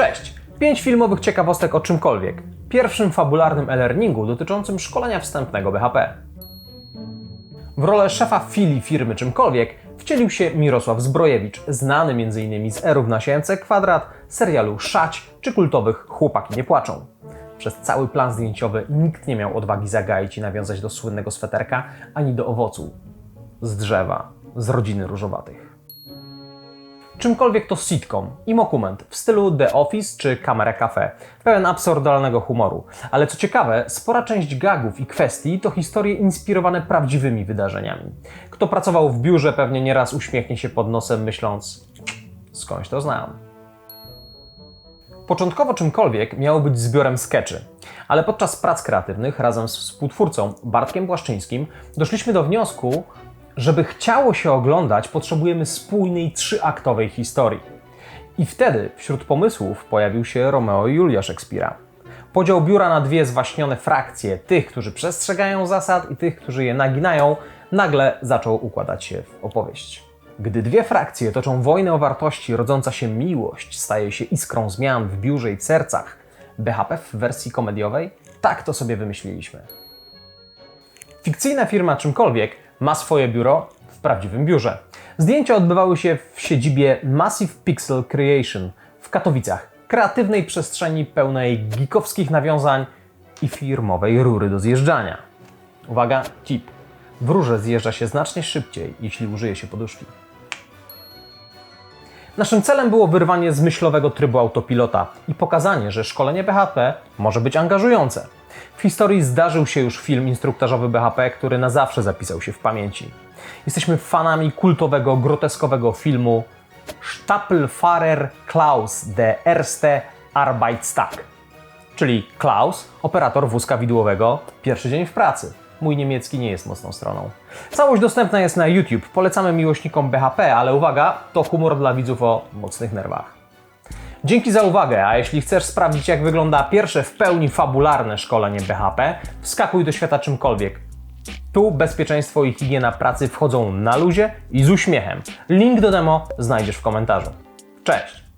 Cześć! Pięć filmowych ciekawostek o czymkolwiek. Pierwszym fabularnym e-learningu dotyczącym szkolenia wstępnego BHP. W rolę szefa filii firmy czymkolwiek wcielił się Mirosław Zbrojewicz, znany m.in. z Erów na Sience Kwadrat, serialu Szać czy kultowych Chłopaki nie płaczą. Przez cały plan zdjęciowy nikt nie miał odwagi zagaić i nawiązać do słynnego sweterka ani do owocu z drzewa, z rodziny różowatych. Czymkolwiek to sitcom i mokument w stylu The Office czy Camera Cafe, pełen absurdalnego humoru. Ale co ciekawe, spora część gagów i kwestii to historie inspirowane prawdziwymi wydarzeniami. Kto pracował w biurze pewnie nieraz uśmiechnie się pod nosem myśląc skądś to znam. Początkowo czymkolwiek miało być zbiorem skeczy, ale podczas prac kreatywnych razem z współtwórcą Bartkiem Błaszczyńskim doszliśmy do wniosku, żeby chciało się oglądać, potrzebujemy spójnej trzyaktowej historii. I wtedy wśród pomysłów pojawił się Romeo i Julia Szekspira. Podział biura na dwie zwaśnione frakcje, tych, którzy przestrzegają zasad i tych, którzy je naginają, nagle zaczął układać się w opowieść. Gdy dwie frakcje toczą wojnę o wartości, rodząca się miłość staje się iskrą zmian w biurze i w sercach. BHP w wersji komediowej? Tak to sobie wymyśliliśmy. Fikcyjna firma czymkolwiek ma swoje biuro w prawdziwym biurze. Zdjęcia odbywały się w siedzibie Massive Pixel Creation w Katowicach, kreatywnej przestrzeni pełnej geekowskich nawiązań i firmowej rury do zjeżdżania. Uwaga, tip. W rurze zjeżdża się znacznie szybciej, jeśli użyje się poduszki. Naszym celem było wyrwanie z myślowego trybu autopilota i pokazanie, że szkolenie BHP może być angażujące. W historii zdarzył się już film instruktażowy BHP, który na zawsze zapisał się w pamięci. Jesteśmy fanami kultowego, groteskowego filmu Stapelfahrer Klaus de Erste Arbeitstag, czyli Klaus, operator wózka widłowego, pierwszy dzień w pracy. Mój niemiecki nie jest mocną stroną. Całość dostępna jest na YouTube. Polecamy miłośnikom BHP, ale uwaga, to humor dla widzów o mocnych nerwach. Dzięki za uwagę, a jeśli chcesz sprawdzić jak wygląda pierwsze w pełni fabularne szkolenie BHP, wskakuj do świata czymkolwiek. Tu bezpieczeństwo i higiena pracy wchodzą na luzie i z uśmiechem. Link do demo znajdziesz w komentarzu. Cześć!